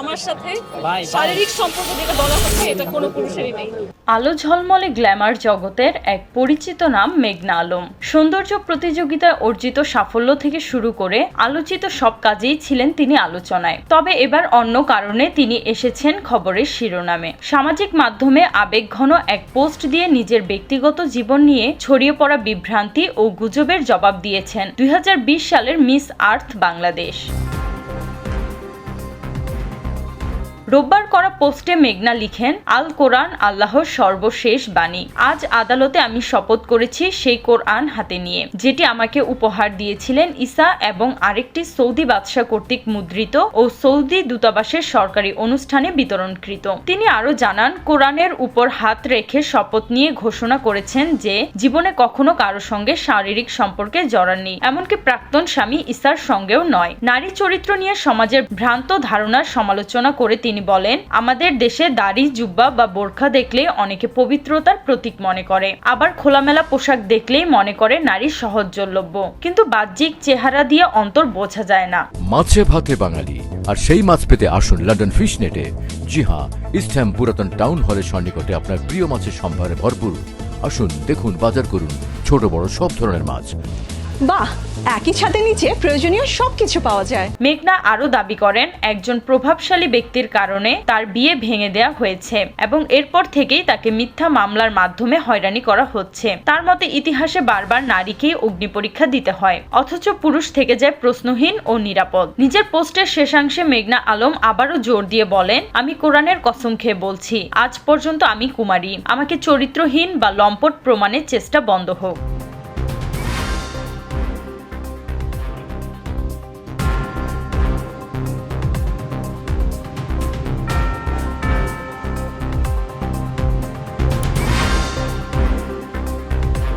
আমার সাথে শারীরিক সম্পর্ক যেটা বলা হচ্ছে এটা কোনো পুরুষেরই নেই। আলো ঝলমলে গ্ল্যামার জগতের এক পরিচিত নাম মেঘনা আলম। সৌন্দর্য প্রতিযোগিতায় অর্জিত সাফল্য থেকে শুরু করে আলোচিত সব কাজেই ছিলেন তিনি আলোচনায়। তবে এবার অন্য কারণে তিনি এসেছেন খবরের শিরোনামে। সামাজিক মাধ্যমে আবেগঘন এক পোস্ট দিয়ে নিজের ব্যক্তিগত জীবন নিয়ে ছড়িয়ে পড়া বিভ্রান্তি ও গুজবের জবাব দিয়েছেন দুই হাজার বিশ সালের মিস আর্থ বাংলাদেশ। রোববার করা পোস্টে মেঘনা লিখেন, আল কোরআন আল্লাহর সর্বশেষ বাণী। আজ আদালতে আমি শপথ করেছি সেই কোরআন হাতে নিয়ে, যেটি আমাকে উপহার দিয়েছিলেন ঈসা এবং আরেকটি সৌদি বাদশাহ কর্তৃক মুদ্রিত ও সৌদি দূতাবাসের সরকারি অনুষ্ঠানে বিতরণকৃত। তিনি আরও জানান, কোরআনের উপর হাত রেখে শপথ নিয়ে ঘোষণা করেছেন যে, জীবনে কখনো কারও সঙ্গে শারীরিক সম্পর্কে জড়াননি এমনকি প্রাক্তন স্বামী ঈসার সঙ্গেও নয়। নারী চরিত্র নিয়ে সমাজের ভ্রান্ত ধারণার সমালোচনা করে তিনি বলেন, আমাদের দেশে দাড়ি, জুব্বা বা বোরখা দেখলে অনেকে পবিত্রতার প্রতীক মনে করে। আবার খোলামেলা পোশাক দেখলেই মনে করে নারী সহজলভ্য। কিন্তু বাহ্যিক চেহারা দিয়ে অন্তর বোঝা যায় না। মাছে ভাতে বাঙালি। আর সেই মাছ পেতে আসুন লন্ডন ফিশ নেটে জি হ্যাঁ ইস্টহ্যাম পুরাতন টাউন হলের সন্নিকটে আপনার প্রিয় মাছের সম্ভারে ভরপুর। আসুন, দেখুন, বাজার করুন ছোট বড় সব ধরনের মাছ। বাহ একই ছাদের নিচে প্রয়োজনীয় সবকিছু পাওয়া যায়। মেঘনা আরও দাবি করেন, একজন প্রভাবশালী ব্যক্তির কারণে তার বিয়ে ভেঙে দেওয়া হয়েছে এবং এরপর থেকেই তাকে মিথ্যা মামলার মাধ্যমে হয়রানি করা হচ্ছে। তার মতে, ইতিহাসে বারবার নারীকেই অগ্নি পরীক্ষা দিতে হয়, অথচ পুরুষ থেকে যায় প্রশ্নহীন ও নিরাপদ। নিজের পোস্টের শেষাংশে মেঘনা আলম আবারও জোর দিয়ে বলেন, আমি কোরআনের কসম খেয়ে বলছি, আজ পর্যন্ত আমি কুমারী। আমাকে চরিত্রহীন বা লম্পট প্রমাণের চেষ্টা বন্ধ হোক।